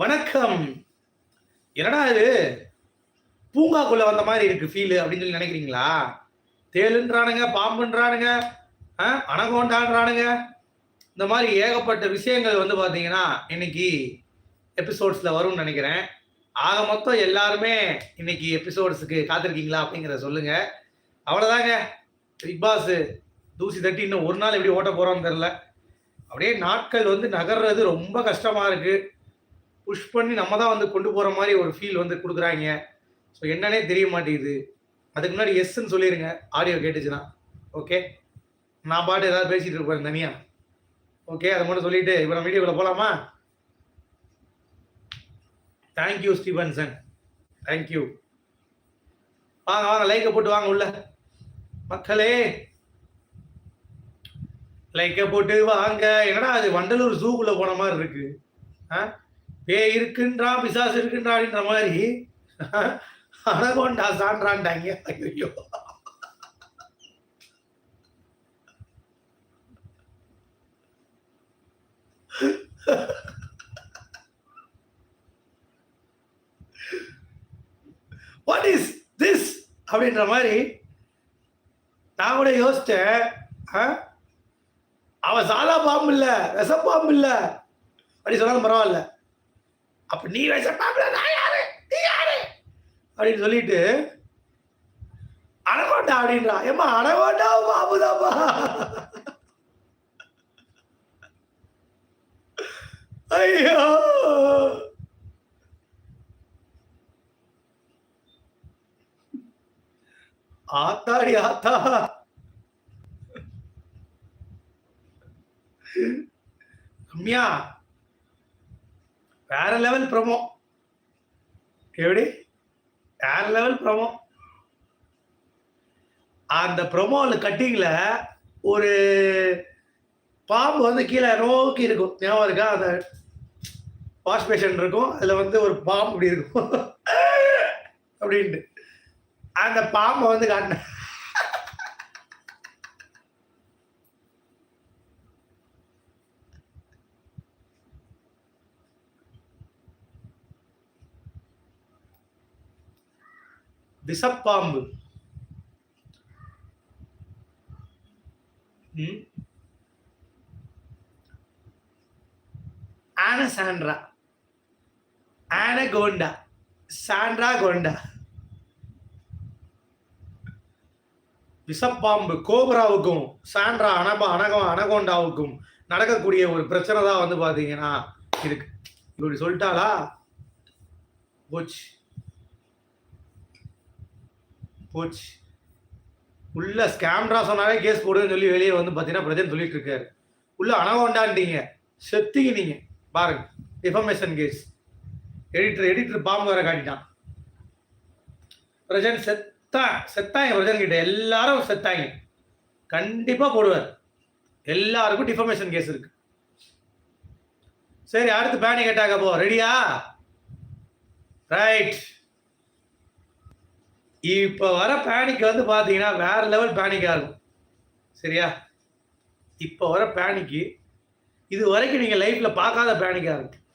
வணக்கம். என்னடா இது? பூங்காக்குள்ள வந்த மாதிரி இருக்கு ஃபீல் அப்படின்னு சொல்லி நினைக்கிறீங்களா? தேளுன்றானுங்க பாம்புன்றானுங்க ஆ, அனகோண்டான்றானுங்க. இந்த மாதிரி ஏகப்பட்ட விஷயங்கள் வந்து பார்த்தீங்கன்னா இன்னைக்கு எபிசோட்ஸில் வரும்னு நினைக்கிறேன். ஆக மொத்தம் எல்லாருமே இன்னைக்கு எபிசோட்ஸுக்கு காத்திருக்கீங்களா அப்படிங்கிறத சொல்லுங்க. அவ்வளோதாங்க பிக் பாஸ் தூசி தட்டி இன்னும் ஒரு நாள் எப்படி ஓட்ட போகிறோம்னு தெரில அப்படியே நாட்கள் வந்து நகர்றது ரொம்ப கஷ்டமாக இருக்குது புஷ் பண்ணி நம்ம தான் வந்து கொண்டு போகிற மாதிரி ஒரு ஃபீல் வந்து கொடுக்குறாங்க. ஸோ என்னன்னே தெரிய மாட்டேங்குது. அதுக்கு முன்னாடி எஸ்ன்னு சொல்லிடுங்க ஆடியோ கேட்டுச்சுன்னா. ஓகே நான் பாட்டு ஏதாவது பேசிகிட்டு இருப்பேன் தனியா. ஓகே அதை மட்டும் சொல்லிட்டு இப்போ நம்ம வீடியோவில் போகலாமா தேங்க்யூ ஸ்டீவன்சன் தேங்க்யூ வாங்க வாங்க லைக்கை போட்டு வாங்க உள்ள. மக்களே. லைக்கை போட்டு வாங்க. என்னடா அது வண்டலூர் ஜூக்குள்ள போன மாதிரி இருக்கு. ஆ? பேய் இருக்குன்றா பிசாசு இருக்குன்றா அப்படின்ற மாதிரி அனகோண்டா சான்றான்டாங்க ஐயோ வாட் இஸ் திஸ் அப்படின்ற மாதிரி நான் கூட யோசிச்சேன். அவன் சாதா பாம்பு இல்ல விஷ பாம்பு இல்லை. அப்படி சொன்னாலும் பரவாயில்ல. அப்ப நீ விஷ நான் யாரு? நீ யாரு? அப்படின்னு சொல்லிட்டு அனகோண்டா அப்படின்றா. ஏமா அனகோண்டா பாபுதாப்பா ஐயோ! ஆத்தாடி ஆத்தா. ரம்யா வேற லெவல் ப்ரோமோ எப்படி? வேற லெவல் ப்ரோமோ அந்த ப்ரோமோவில் கட்டிங்கில் ஒரு பாம்பு வந்து கீழே நோக்கி இருக்கும். ஞாபகம் இருக்கா? அந்த வாஷ் பேஷன் இருக்கும். அதில் வந்து ஒரு பாம்பு இப்படி இருக்கும். அப்படின்ட்டு. அந்த பாம்பை வந்து காட்டினேன் விஷப்பாம்பு ம்? ஆனசாண்ட்ரா ஆனகோண்டா சாண்ட்ரா கோண்டா. விஷப்பாம்பு கோபுராவுக்கும் சாண்ட்ரா அனபா அனகம் அனகோண்டாவுக்கும் நடக்கக்கூடிய ஒரு பிரச்சனை தான் வந்து பாத்தீங்கன்னா இருக்கு. இப்படி சொல்லிட்டாளா? போச்சு. போச்சு. உள்ள ஸ்கேம்ரா சொன்னாலே கேஸ் போடுன்னு சொல்லி வெளியே வந்து பார்த்தீங்கன்னா பிரஜன் சொல்லிட்டு இருக்காரு. உள்ள அனகோண்டான்ட்டீங்க செத்தீங்க நீங்க பாருங்க. டிஃபமேஷன் கேஸ் எடிட்டர் எடிட்டர் பாம்பு வேற காட்டிட்டான். பிரஜன் செத்தா செத்தாங்க பிரஜன் கிட்ட எல்லாரும் செத்தாங்க. கண்டிப்பா போடுவார். எல்லாருக்கும் டிஃபமேஷன் கேஸ் இருக்கு. சரி அடுத்து பேனி கேட்டாங்க போ ரெடியா ரைட் இப்போ வர பேனிக் வந்து பார்த்தீங்கன்னா வேற லெவல் பேனிக்காக இருக்கும். சரியா? இப்போ வர பேனிக்கு இது வரைக்கும் நீங்கள் லைஃப்பில் பார்க்காத பேனிக்காக இருக்கும்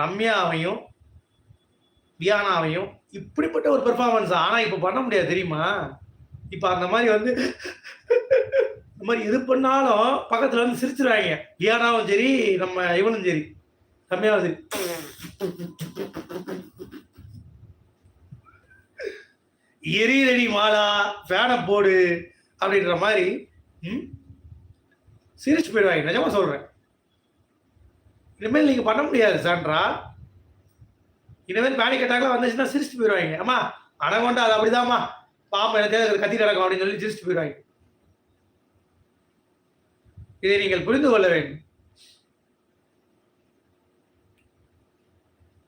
ரம்யாவையும் வியானாவையும் இப்படிப்பட்ட ஒரு பெர்ஃபார்மன்ஸ் ஆனால் இப்போ பண்ண முடியாது தெரியுமா? இப்போ அந்த மாதிரி வந்து இந்த மாதிரி எது பண்ணாலும் பக்கத்தில் வந்து சிரிச்சிருவாங்க. வியானாவும் சரி நம்ம இவனும் சரி ரம்யாவும் சரி. எரியடி மாலா ஃபேனை போடு அப்படின்ற மாதிரி ம்? சிரிச்சு போயிடுவாங்க. நிஜமா சொல்கிறேன் இனிமேல் நீங்கள் பண்ண முடியாது சான்றா. இனிமேல் பேனி அட்டாக்லாம் வந்துச்சுன்னா சிரிச்சு போயிடுவாங்க. அம்மா அனகொண்டா அது அப்படிதாம்மா. பாம்பு எனக்கு கத்தி நடக்கும் அப்படின்னு சொல்லி சிரிச்சு போயிடுவாங்க. இதை நீங்கள் புரிந்து கொள்ள வேண்டும்.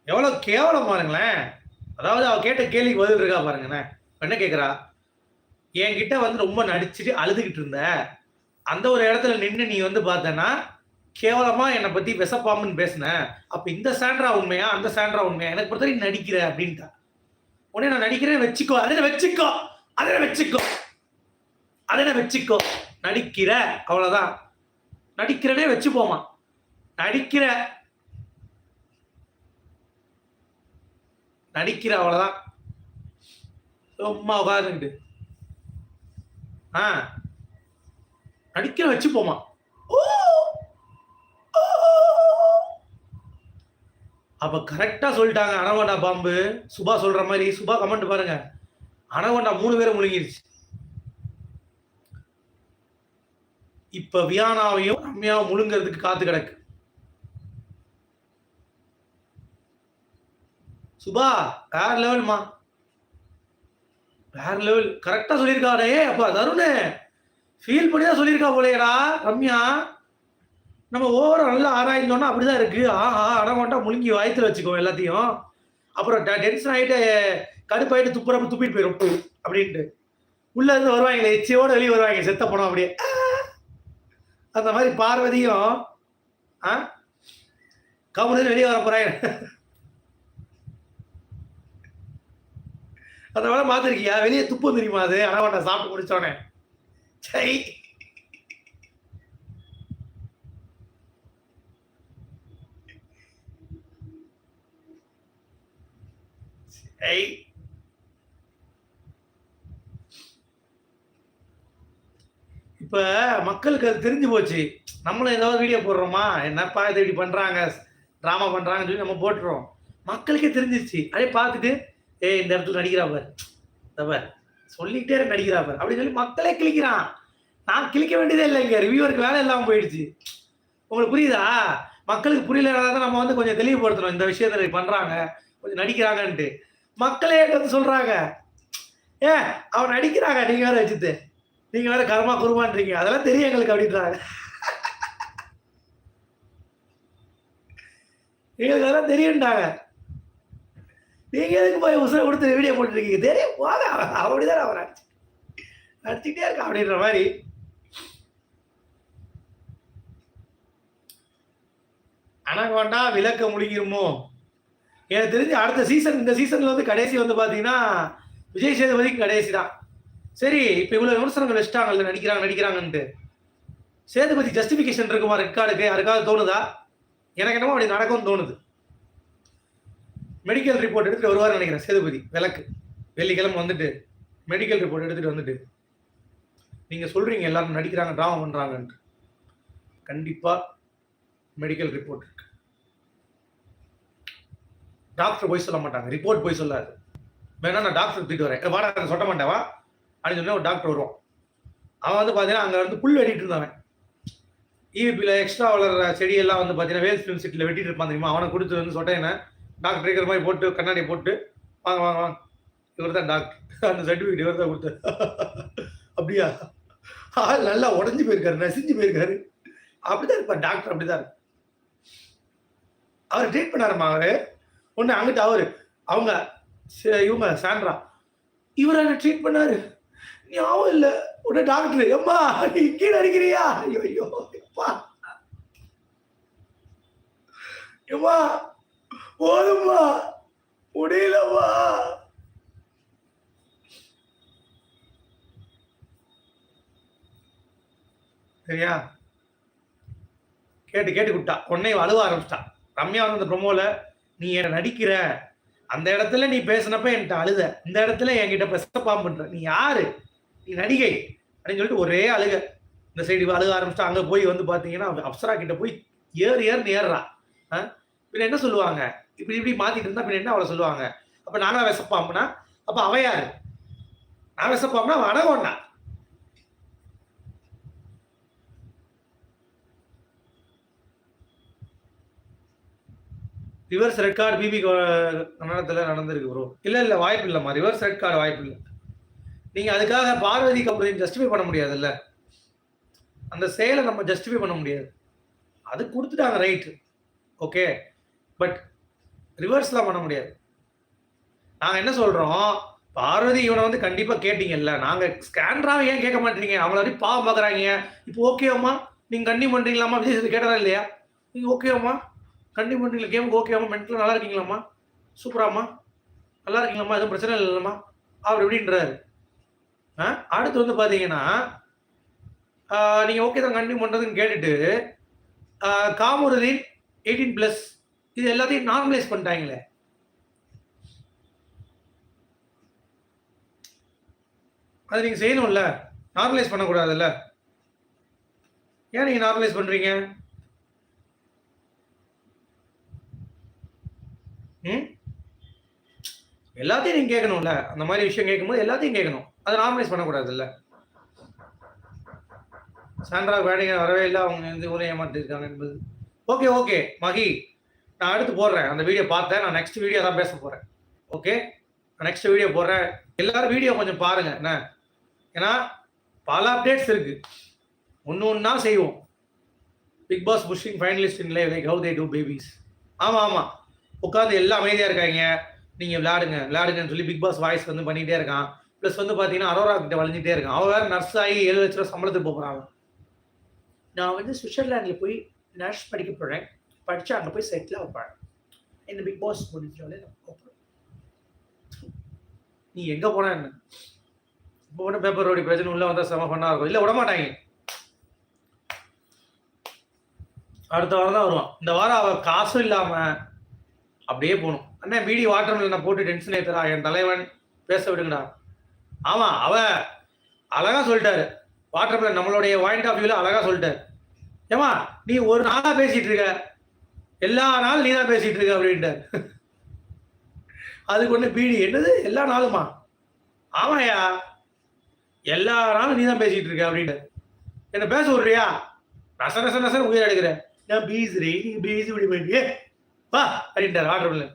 எவ்வளோ கேவலம் பாருங்களேன் அதாவது அவ கேட்ட கேள்விக்கு பதில் இருக்கா பாருங்கண்ணே என்ன கேட்குறா என்கிட்ட வந்து ரொம்ப நடிச்சுட்டு அழுதுகிட்டு இருந்த. அந்த ஒரு இடத்துல நின்று நீ வந்து பார்த்தனா கேவலமா என்னை பத்தி விசப்பாம்புன்னு பேசின. அப்ப இந்த சாண்ட்ரா உண்மையா? அந்த சாண்ட்ரா உண்மையா? எனக்கு பொறுத்த வரைக்கும் நடிக்கிற அப்படின்ட்டா. உடனே நான் நடிக்கிறேன் வச்சுக்கோ. அதில் வச்சுக்கோ. அதில் வச்சுக்கோ. அதில் வச்சுக்கோ. நடிக்கிற. அவ்வளோதான் நடிக்கிறனே வச்சுப்போமா நடிக்கிற. நடிக்கிற அவ்வளோதான் சும்மா உட்காந்துக்கிட்டு ஆ. நடிக்கிற வச்சு போமா. அப்ப கரெக்டா சொல்லிட்டாங்க அனகொண்டா பாம்பு. சுபா சொல்ற மாதிரி சுபா கமெண்ட் பாருங்க. அனகொண்டா மூணு பேரை முழுங்கிருச்சு. இப்ப வியானாவையும் ரம்யாவும் முழுங்கிறதுக்கு காத்து கிடக்கு. சுபா வேற லெவல்மா வேற லெவல் கரெக்டா சொல்லியிருக்காடே அப்பா தருணே ஃபீல் பண்ணி தான் சொல்லியிருக்கா போலேடா ரம்யா. நம்ம ஓவரா நல்லா ஆராய்ந்தோம்னா அப்படிதான் இருக்கு. ஆஹா அடமாட்டா முழுங்கி வாயத்தில் வச்சுக்கோ எல்லாத்தையும். அப்புறம் டென்ஷன் ஆகிட்டு கடுப்பாயிட்டு துப்புறப்ப துப்பிட்டு போயிடும் அப்படின்ட்டு. உள்ள இருந்து வருவாங்களே எச்சியோட வெளியே வருவாங்க செத்த பணம் அப்படியே. அந்த மாதிரி பார்வதியும் ஆ? கவுனு வெளியே வர போறாங்க. அந்த வேலை பார்த்துருக்கியா வெளியே துப்பு தெரியுமா அது? அனகொண்டா சாப்பிட்டு குடிச்சோன்னே சை. சை. இப்ப மக்களுக்கு அது தெரிஞ்சு போச்சு. நம்மளும் ஏதாவது வீடியோ போடுறோமா? என்னப்பா இது இப்படி பண்றாங்க? ட்ராமா பண்றாங்கன்னு சொல்லி நம்ம போட்டுறோம் மக்களுக்கே தெரிஞ்சிருச்சு. அதே பார்த்துட்டு ஏய் இந்த இடத்துல நடிக்கிறாப்பர் தவர் சொல்லிக்கிட்டே இரு அப்படின்னு சொல்லி மக்களே கிளிக்கிறான் நான் கிளிக்க வேண்டியதே இல்லை இங்கே. ரிவ்யூவருக்கு வேலை இல்லாமல் போயிடுச்சு. உங்களுக்கு புரியுதா? மக்களுக்கு புரியலனால நம்ம வந்து கொஞ்சம் தெளிவுபடுத்தணும். இந்த விஷயத்த பண்ணுறாங்க கொஞ்சம் நடிக்கிறாங்கன்ட்டு. மக்களே வந்து சொல்கிறாங்க ஏ அவன் நடிக்கிறாங்க. நீங்கள் வேற வச்சுட்டு. நீங்கள் வேற கர்மா குருமான்றீங்க. அதெல்லாம் தெரியும் எங்களுக்கு அப்படின்றாங்க. எங்களுக்கு அதெல்லாம் தெரியும்ட்டாங்க நீங்கள் எதுக்கு போய் உசுரை கொடுத்து வீடியோ போட்டுருக்கீங்க? தெரியும் போக அவன் அப்படிதான் அவன் நடிச்சு நடிச்சுக்கிட்டே இருக்கான் அப்படின்ற மாதிரி. அனகொண்டா விளக்க முடியுமோ எனக்கு தெரிஞ்சு அடுத்த சீசன் இந்த சீசனில் வந்து கடைசி வந்து பார்த்தீங்கன்னா விஜய் சேதுபதிக்கு கடைசி தான். சரி இப்போ இவ்வளோ விமர்சனங்கள் வச்சுட்டாங்கல்ல நடிக்கிறாங்க நடிக்கிறாங்கன்ட்டு. சேதுபதி ஜஸ்டிஃபிகேஷன் இருக்குமா ரெக்கார்டுக்கு யாருக்காவது தோணுதா? எனக்கு என்னமோ அப்படி நடக்கும்னு தோணுது. மெடிக்கல் ரிப்போர்ட் எடுத்துட்டு வருவார் நினைக்கிறேன். சேதுபதி விளக்கு. வெள்ளிக்கிழமை வந்துட்டு மெடிக்கல் ரிப்போர்ட் எடுத்துட்டு வந்துட்டு நீங்க சொல்றீங்க எல்லாரும் நடிக்கிறாங்க டிராமா பண்றாங்கன்ட்டு. கண்டிப்பா மெடிக்கல் ரிப்போர்ட் இருக்கு. டாக்டர் போய் சொல்ல மாட்டாங்க. ரிப்போர்ட் போய் சொல்லாது. வேணா நான் டாக்டர் தூக்கிட்டு வரேன். வாடா சொல்ல மாட்டேவா அப்படின்னு சொன்னா ஒரு டாக்டர் வருவான். அவன் வந்து பார்த்தீங்கன்னா அங்கே வந்து புல் வெட்டிட்டு இருந்தவன். இவிபியில் எக்ஸ்ட்ரா வளர்ற செடியெல்லாம் வந்து பார்த்தீங்கன்னா வேல்ஸ் ஃபிலிம் சிட்டியில் வெட்டிட்டு இருப்பான் தெரியுமா? அவனை கொடுத்து வந்து சொட்டேன்னு டாக்டர் இருக்கிற மாதிரி போட்டு கண்ணாடி போட்டு வாங்க வாங்க வாங்க. இவர் தான் டாக்டர் அந்த சர்டிஃபிகேட் இவர் தான் கொடுத்தாரு. அப்படியா? ஆள் நல்லா உடஞ்சி போயிருக்காரு நசிஞ்சு போயிருக்காரு. அப்படிதான் இருப்பார் டாக்டர் அப்படிதான் அவர் ட்ரீட் பண்ணாருமா அவரு? ஒன்று அங்கிட்ட அவரு அவங்க இவங்க சாண்ட்ரா. இவர் என்ன ட்ரீட் பண்ணாரு? ஞாபகம் இல்லை. உடனே டாக்டர் எம்மா கீழே இங்கே ஐயோ ஐயோ எப்பா எம்மா போதும்மா. முடியலம்மா. சரியா? கேட்டு கேட்டு விட்டா உடனே அழுவ ஆரம்பிச்சிட்டா ரம்யா வந்து அந்த ப்ரொமோல நீ என்ன நடிக்கிற? அந்த இடத்துல நீ பேசினப்ப என்கிட்ட அழுத. இந்த இடத்துல என்கிட்ட பெச பண்ற. நீ யாரு? நீ நடிகை. அப்படின்னு சொல்லிட்டு ஒரே அழுக. இந்த சைடு அழுக ஆரம்பிச்சிட்டா அங்க போய் வந்து பாத்தீங்கன்னா அப்சரா கிட்ட போய் ஏறு ஏறுன்னு ஏறுறா. ஆ? பின்ன என்ன சொல்லுவாங்க? இப்படி இப்படி மாத்திட்டு இருந்தா பின்ன என்ன அவளை சொல்லுவாங்க? அப்ப நானா விசப்பாம்னா அப்ப அவ யாரு? நான் விசப்பாம்னா அவன் அடகோண்டா ரிவர்ஸ் ரெட் கார்டு பிபி நடனத்தில் நடந்திருக்கு ப்ரோ இல்லை இல்லை வாய்ப்பு இல்லைம்மா. ரிவர்ஸ் ரெட் கார்டு வாய்ப்பு இல்லை. நீங்கள் அதுக்காக பார்வதி கபூரையும் ஜஸ்டிஃபை பண்ண முடியாதுல்ல. அந்த செயலை நம்ம ஜஸ்டிஃபை பண்ண முடியாது. அது கொடுத்துட்டாங்க ரைட்டு ஓகே பட் ரிவர்ஸ்லாம் பண்ண முடியாது. நாங்கள் என்ன சொல்கிறோம் பார்வதி இவனை வந்து கண்டிப்பாக கேட்டீங்கல்ல. நாங்கள் ஸ்கேன்ராக ஏன் கேட்க மாட்டீங்க? அவங்கள வரைக்கும் பாவம் பார்க்குறாங்க இப்போ ஓகேவாம்மா நீங்கள் கண்டி பண்ணுறீங்களாம்மா விஜய் சேது கேட்டதா இல்லையா? நீங்கள் ஓகேவாம்மா கண்டி பண்ணுறீங்களா கேமுக்கு ஓகேவாம்மா மென்டலாக நல்லா இருக்கீங்களாம்மா? சூப்பராம்மா நல்லா இருக்கீங்களாம்மா? எதுவும் பிரச்சனை இல்லைம்மா? அவர் எப்படின்றாரு. ஆ? அடுத்து வந்து பார்த்தீங்கன்னா நீங்கள் ஓகே தான் கண்டினியூ பண்ணுறதுன்னு கேட்டுட்டு காமுறுதின் எயிட்டீன் ப்ளஸ் இது எல்லாத்தையும் நார்மலைஸ் பண்ணிட்டாங்களே. அதை நீங்கள் செய்யணும்ல. நார்மலைஸ் பண்ணக்கூடாதுல்ல. ஏன் நீங்கள் நார்மலைஸ் பண்ணுறீங்க ம்? எல்லாத்தையும் நீங்கள் கேட்கணும்ல. அந்த மாதிரி விஷயம் கேட்கும்போது எல்லாத்தையும் கேட்கணும். அதை நார்மலைஸ் பண்ணக்கூடாதுல்ல. சாண்ட்ரா பேடிங்க வரவே இல்லை. அவங்க வந்து ஊரே ஏமாற்றிருக்காங்க என்பது. Okay okay Mahi. நான் அடுத்து போடுறேன். அந்த வீடியோ பார்த்தேன் நான் நெக்ஸ்ட் வீடியோ தான் பேச போகிறேன் ஓகே நான் நெக்ஸ்ட் வீடியோ போடுறேன். எல்லாரும் வீடியோ கொஞ்சம் பாருங்க. என்ன? ஏன்னா பல அப்டேட்ஸ் இருக்கு. ஒன்று ஒன்றா செய்வோம். Bigg Boss pushing finalist in live like how they do babies ஆமாம் ஆமாம் உட்காந்து எல்லாம் அமைதியாக இருக்காங்க. நீங்கள் விளையாடுங்க விளையாடுங்கன்னு சொல்லி பிக் பாஸ் வாய்ஸ் வந்து பண்ணிகிட்டே இருக்கான். ப்ளஸ் வந்து பார்த்தீங்கன்னா அரோரா கிட்ட வளைஞ்சிட்டே இருக்கான். அவன் வேற நர்ஸ் ஆகி ஏழு லட்ச ரூபா சம்பளத்துக்கு போகிறான் நான் வந்து சுவிட்சர்லாண்டில் போய் நர்ஸ் படிக்க போகிறேன் படித்து அங்கே போய் செட்டில் வைப்பேன் இந்த பிக் பாஸ் முடிஞ்சாலே நீ எங்கே போனா என்ன? இப்போ ஒன்றும் பேப்பர் ரோடி பிரச்சனை உள்ள வந்தால் செம பண்ணா இருக்கும். இல்லை விட மாட்டாங்க அடுத்த வாரம் தான் வருவான். இந்த வாரம் அவள் காசும் இல்லாம அப்படியே போகணும். அண்ணா பீடி வாட்டர் நான் போட்டு டென்ஷன் ஏத்துறா. என் தலைவன் பேச விடுங்கடா. ஆமா அவ அழகா சொல்லிட்டாரு. வாட்டர் நம்மளுடைய பாயிண்ட் ஆஃப் வியூல அழகா சொல்லிட்டாரு. ஏமா நீ ஒரு நாளா பேசிட்டு இருக்க. எல்லா நாளும் நீ தான் பேசிட்டு இருக்க அப்படின்ட்டார். அதுக்கு ஒன்று பீடி என்னது? எல்லா நாளுமா? ஆமாயா எல்லா நாளும் நீ தான் பேசிட்டு இருக்க அப்படின்ட்டு என்ன பேச விடுறியா? நச நச நசன் உயிர் எடுக்கிறேன் நான் பேசுறேன் நீங்க பேசி விட வேண்டிய வா அப்படின்ட்டார் வாட்டர்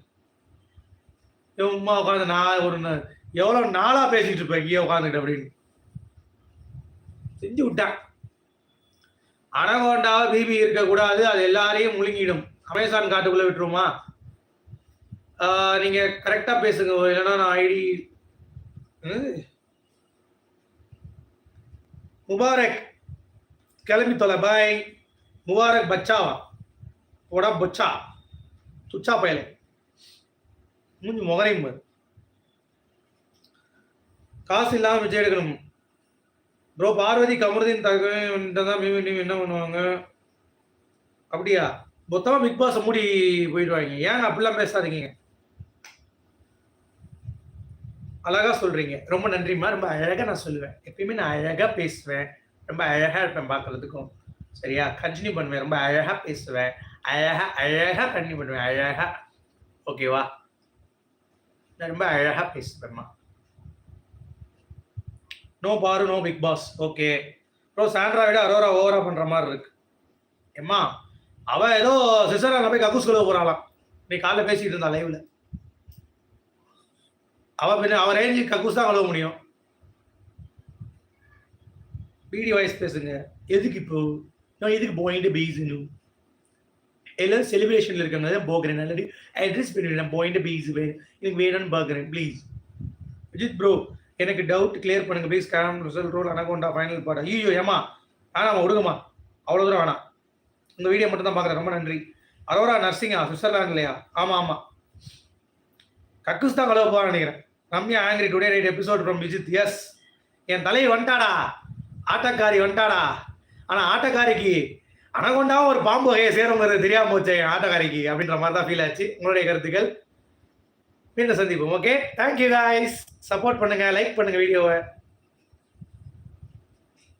உமா உட்காந்து நான் ஒரு எவ்வளோ நாளாக நாளா பேசிட்டு இருப்பேன் இங்கே உட்காந்துக்கிட்டு அப்படின்னு. செஞ்சு விட்டான். அனகோண்டாவை பிபி இருக்கக்கூடாது அது எல்லாரையும் முழுங்கிடும். அமேசான் காட்டுக்குள்ள விட்டுருமா நீங்க கரெக்டா பேசுங்க. இல்லைன்னா நான் ஐடி முபாரக் கிளம்பி தொலை. பாய் முபாரக் பச்சாவா போடா பொச்சா. துச்சா பயலே. மூஞ்சி முகரையும் பாரு. காசு இல்லாம விஜய் எடுக்கணும். ப்ரோ பார்வதி கமருதின் தகவல் தான் மீவி என்ன பண்ணுவாங்க? அப்படியா? மொத்தமா பிக் பாஸ் மூடி போயிடுவாங்க. ஏன் அப்படிலாம் பேசாதீங்க. அழகா சொல்றீங்க. ரொம்ப நன்றிம்மா. ரொம்ப அழகா நான் சொல்லுவேன். எப்பயுமே நான் அழகா பேசுவேன். ரொம்ப அழகா இருப்பேன் பாக்குறதுக்கும் சரியா? கண்டினியூ பண்ணுவேன். ரொம்ப அழகா பேசுவேன். அழகா அழகா கண்டினியூ பண்ணுவேன். அழகா. ஓகேவா நான் ரொம்ப அழகா பேசுவேன்மா நோ பாரு no Bigg Boss okay bro Sandra விட அரோரா ஓவரா பண்ற மாதிரி இருக்கு. ஏம்மா? அவன் ஏதோ சிசரால போய் கக்கூஸ் கழுவ போறாளாம். நீ காலைல பேசிட்டு இருந்தா லைவ்ல அவன் பின்ன அவன் ரேஞ்சு கக்கூஸ் தான் கழுவ முடியும். பிடி வாய்ஸ் பேசுங்க. எதுக்கு இப்போ? நான் எதுக்கு போயிட்டு பீஸுன்னு எல்லாரும் செலிப்ரேஷன்ல இருக்காங்க தான் போகிறேன் ஆல்ரெடி அட்ரஸ் பண்ணிடுறேன். போயிட்டு பீஸ் வேணும் எனக்கு வேணும்னு பார்க்குறேன். ப்ளீஸ் விஜித் ப்ரோ எனக்கு டவுட் கிளியர் பண்ணுங்க. Please game result role anaconda final பாட ஐயோ ஏமா வேணாமா விடுங்கம்மா அவ்வளோ தூரம் வேணாம். இந்த வீடியோ மட்டும் தான் பார்க்குறேன். ரொம்ப நன்றி. அரோரா நர்சிங்கா சுவிட்சர்லாண்ட்லையா ஆமாம் ஆமாம் கக்கூஸ் தான் கலவை போவான்னு நினைக்கிறேன். Ramya angry today right episode from Vijith yes என் தலை வந்துட்டாடா. ஆட்டக்காரி வந்துட்டாடா. ஆனால் ஆட்டக்காரிக்கு அனகொண்டாவும் ஒரு பாம்பு வகையை சேருங்கிறது தெரியாமல் போச்சு என் ஆட்டக்காரிக்கு அப்படின்ற மாதிரி தான் ஃபீல் ஆச்சு. உங்களுடைய கருத்துக்கள்? மீண்டும் சந்திப்போம். Okay thank you guys support பண்ணுங்கள் லைக் பண்ணுங்கள் வீடியோவை